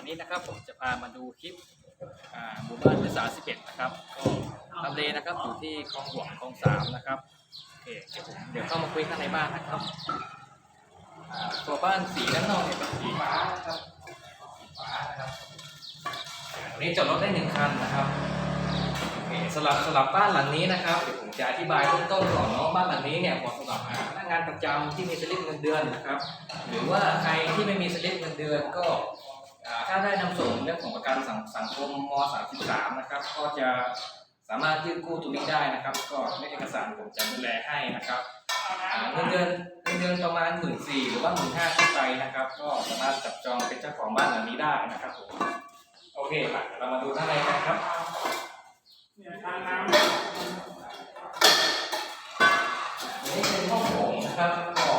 วันนี้นะครับผมจะพามาดูคลิปหมู่บ้านพฤกษา11นะครับก็ทำเลนะครับอยู่ที่คลองหลวงคลองสามนะครับโอเคเดี๋ยวผมเดี๋ยวเข้ามาคุยข้างในบ้านนะครับตัวบ้านสีด้านนอกเนี่ยเป็นสีฟ้านะครับสีฟ้านะครับอ่าตรงนี้จอดรถได้หนึ่งคันนะครับโอเคสำหรับสำหรับบ้านหลังนี้นะครับเดี๋ยวผมจะอธิบายเบื้องต้นก่อนเนาะบ้านหลังนี้เนี่ยเหมาะสำหรับพนักงานประจำที่มีสลิปเงินเดือนนะครับ หรือว่าใครที่ไม่มีสลิปเงินเดือนก็ สังสังคมม .33 นะครับก็จะสามารถยื่นกู้ตรงนี้ได้นะครับ ก็ในเอกสารผมจะดูแลให้นะครับเงินเดือนเงินเดือนประมาณหมื่นสี่หรือว่าหมื่นห้าขึ้นไปนะครับ ก็สามารถจับจองเป็นเจ้าของบ้านหลังนี้ได้นะครับผมโอเคค่ะเดี๋ยวเรามาดูข้างในกันครับนนี้เป็นห้องโถงนะครับก็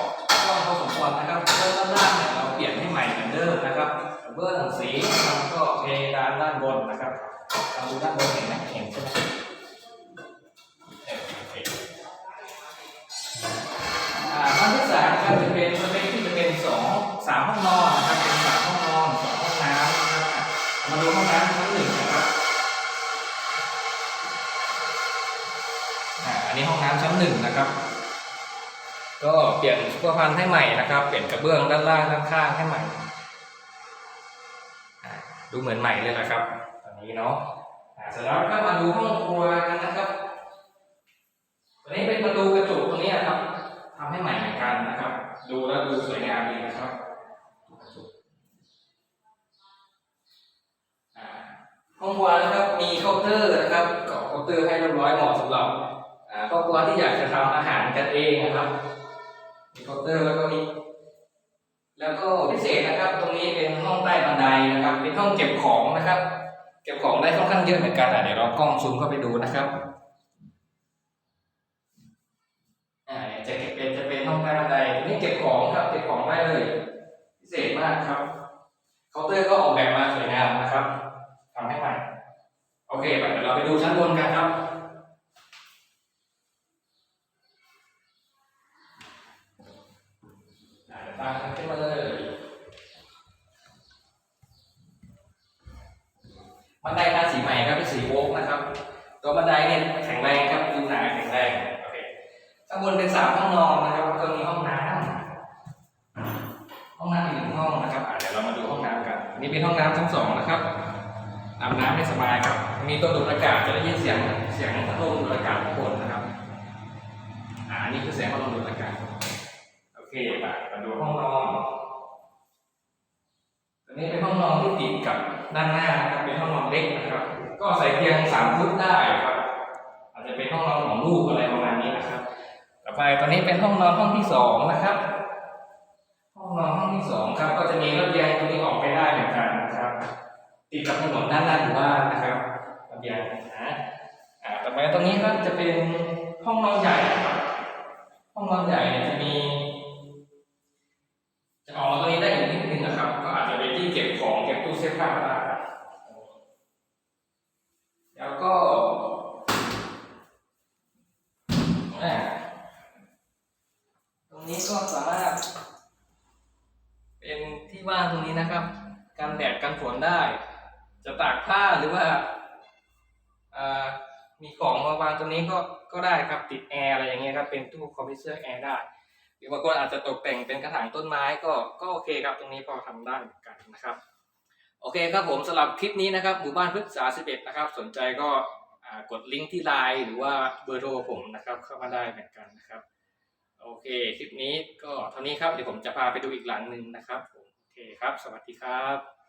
กว้างพอสมควรนะครับเบื้องด้นล่างเนี่ยเราเปลี่ยนให้ใหม่เหมือนเดิมนะครับ เบื้องสีนะครับก็เพดานด้านบนนะครับเราดูด้านบนเห็นไหมเห็นใช่ไหมอ่าห้องที่สามครับจะเป็นสเปคที่จะเป็นสองสามห้องนอนนะครับเป็นสามห้องนอนสองห้องน้ำนะครับมาดูห้องน้ำชั้นหนึ่งนะครับอ่าอันนี้ห้องน้ำชั้นหนึ่งนะครับก็เปลี่ยนซุปเปอร์พันธุ์ให้ใหม่นะครับ เปลี่ยนกระเบื้องด้านล่างด้านข้างให้ใหม่ ดูเหมือนใหม่เลยนะครับ ตอนนี้เนาะเสร็จแล้วก็มาดูห้องครัวกันนะครับตัวนี้เป็นประตูกระจกตรงนี้ครับทำให้ใหม่เหมือนกันนะครับ ดูแล้วดูสวยงามดีนะครับห้องครัวนะครับมีเคาน์เตอร์นะครับก่อเคาน์เตอร์ให้เรียบร้อยเหมาะสำหรับครอบครัวที่อยากจะทำอาหารกันเองนะครับมีเคาน์เตอร์แล้วก็มีแล้วก็พิเศษนะครับตรง เป็นห้องเก็บของนะครับ เก็บของได้ค่อนข้างเยอะเหมือนกันอะเดี๋ยวเรากล้องซูมเข้าไปดูนะครับอ่าจะเก็บเป็นจะเป็นห้องใต้บันไดนี่เก็บของครับ เก็บของได้เลย พิเศษมากครับเคาน์เตอร์ก็ออกแบบมา บันไดทาสีใหม่ครับเป็นสีโวกนะครับตัวบันไดเนี่ยแข็งแรงครับดูหนาแข็งแรงโอเคข้างบนเป็นสามห้องนอนนะครับก็มีห้องน้ำห้องน้ำอีกหนึ่งห้องนะครับอ่าเดี๋ยวเรามาดูห้องน้ำกัน นี่เป็นห้องน้ำชั้นสองนะครับอาบน้ำให้สบายครับ มีตัวดูดอากาศจะได้ยินเสียงเสียงพัดลมดูดอากาศข้างบนนะครับอ่าอันนี้คือเสียงพัดลมดูดอากาศโอเคมามาดูห้องนอนตัวนี้เป็นห้องนอนที่ติดกับ ด้านหน้านะครับเป็นห้องนอนเล็กนะครับ ก็ใส่เพียงสามฟุตได้ครับ อาจจะเป็นห้องนอนของลูกอะไรประมาณนี้นะครับ ต่อไปตอนนี้เป็นห้องนอนห้องที่สองนะครับ ห้องนอนห้องที่สองครับ ก็จะมีระเบียงตรงนี้ออกไปได้เหมือนกันนะครับ ติดกับถนนด้านหน้าหมู่บ้านนะครับระเบียงนะอ่าต่อไปตรงนี้ครับจะเป็นห้องนอนใหญ่ครับห้องนอนใหญ่จะมีจะออกมาตรงนี้ได้อีกนิดนึงนะครับ ก็อาจจะเป็นที่เก็บของเก็บตู้เสื้อผ้าได้แล้วก็อ่าตรงนี้ ก็สามารถ เป็นที่ว่างตรงนี้นะครับ กันแดดกันฝนได้ จะตากผ้าหรือว่าามีของมาวางตรงนี้ก็ก็ได้ครับติดแอร์อะไรอย่างเงี้ยครับเป็นตู้คอมพิวเตอร์แอร์ได้ หรือบางคนอาจจะตกแต่งเป็นกระถางต้นไม้ก็ก็โอเคครับตรงนี้พอทำได้เหมือนกันนะครับ โอเคครับผมสำหรับคลิปนี้นะครับหมู่บ้านพฤกษา11นะครับ สนใจก็กดลิงก์ที่ไลน์หรือว่าเบอร์โทรผมนะครับเข้ามาได้เหมือนกันนะครับ โอเค คลิปนี้ก็เท่านี้ครับ เดี๋ยวผมจะพาไปดูอีกหลังหนึ่งนะครับผมโอเคครับ สวัสดีครับ